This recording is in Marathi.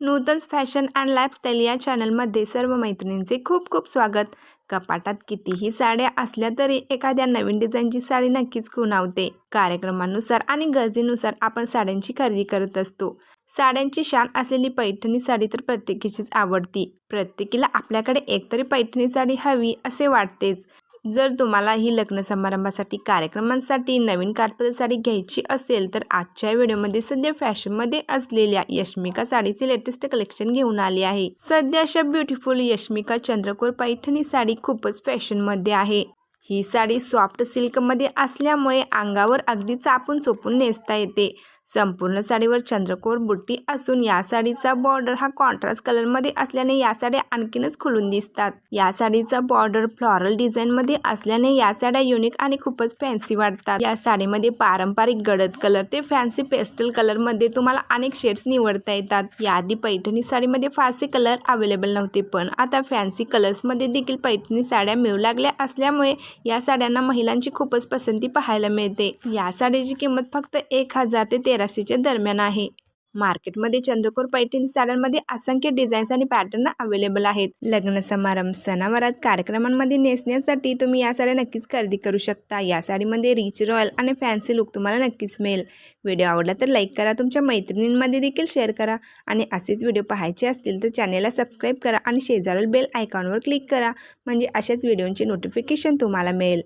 नूतन्स फॅशन अँड लाईफस्टाईल या चॅनलमध्ये सर्व मैत्रिणींचे खूप खूप स्वागत. कपाटात कितीही साड्या असल्या तरी एखाद्या नवीन डिझाईनची साडी नक्कीच खुणावते. कार्यक्रमानुसार आणि गरजेनुसार आपण साड्यांची खरेदी करत असतो. साड्यांची शान असलेली पैठणी साडी तर प्रत्येकीचीच आवडती. प्रत्येकीला आपल्याकडे एकतरी पैठणी साडी हवी असे वाटतेच. जर तुम्हाला ही लग्न समारंभासाठी कार्यक्रमांसाठी नवीन काठपदर साडी घ्यायची असेल तर आजच्या व्हिडिओमध्ये सध्या फॅशनमध्ये असलेल्या यशमिका साडीचे लेटेस्ट कलेक्शन घेऊन आले आहे. सध्या अशा ब्युटिफुल यशमिका चंद्रकोर पैठणी साडी खूपच फॅशनमध्ये आहे. ही साडी सॉफ्ट सिल्कमध्ये असल्यामुळे अंगावर अगदी चापून चोपून नेसता येते. संपूर्ण साडीवर चंद्रकोर बुट्टी असून या साडीचा बॉर्डर हा कॉन्ट्रास्ट कलरमध्ये असल्याने या साड्या आणखीनच खुलून दिसतात. या साडीचा बॉर्डर फ्लॉरल डिझाईनमध्ये असल्याने या साड्या युनिक आणि खूपच फॅन्सी वाटतात. या साडीमध्ये पारंपरिक गडद कलर ते फॅन्सी पेस्टल कलरमध्ये तुम्हाला अनेक शेड्स निवडता येतात. याआधी पैठणी साडीमध्ये फारसे कलर अवेलेबल नव्हते पण आता फॅन्सी कलर्समध्ये देखील पैठणी साड्या मिळू लागल्या असल्यामुळे या साड्यांना महिलांची खूपच पसंती पाहायला मिळते. या साडीची किंमत फक्त एक हजार ते तेराशेच्या दरम्यान आहे. मार्केटमध्ये चंद्रकोर पैठणी साड्यांमध्ये असंख्य डिझाईन्स आणि पॅटर्न अवेलेबल आहेत. लग्न समारंभ सणावारात कार्यक्रमांमध्ये नेसण्यासाठी तुम्ही या साड्या नक्कीच खरेदी करू शकता. या साडीमध्ये रिच रॉयल आणि फॅन्सी लुक तुम्हाला नक्कीच मिळेल. व्हिडिओ आवडला तर लाईक करा. तुमच्या मैत्रिणींमध्ये देखील शेअर करा. आणि असेच व्हिडिओ पाहायचे असतील तर चॅनेलला सबस्क्राईब करा आणि शेजारील बेल आयकॉनवर क्लिक करा. म्हणजे अशाच व्हिडिओंचे नोटिफिकेशन तुम्हाला मिळेल.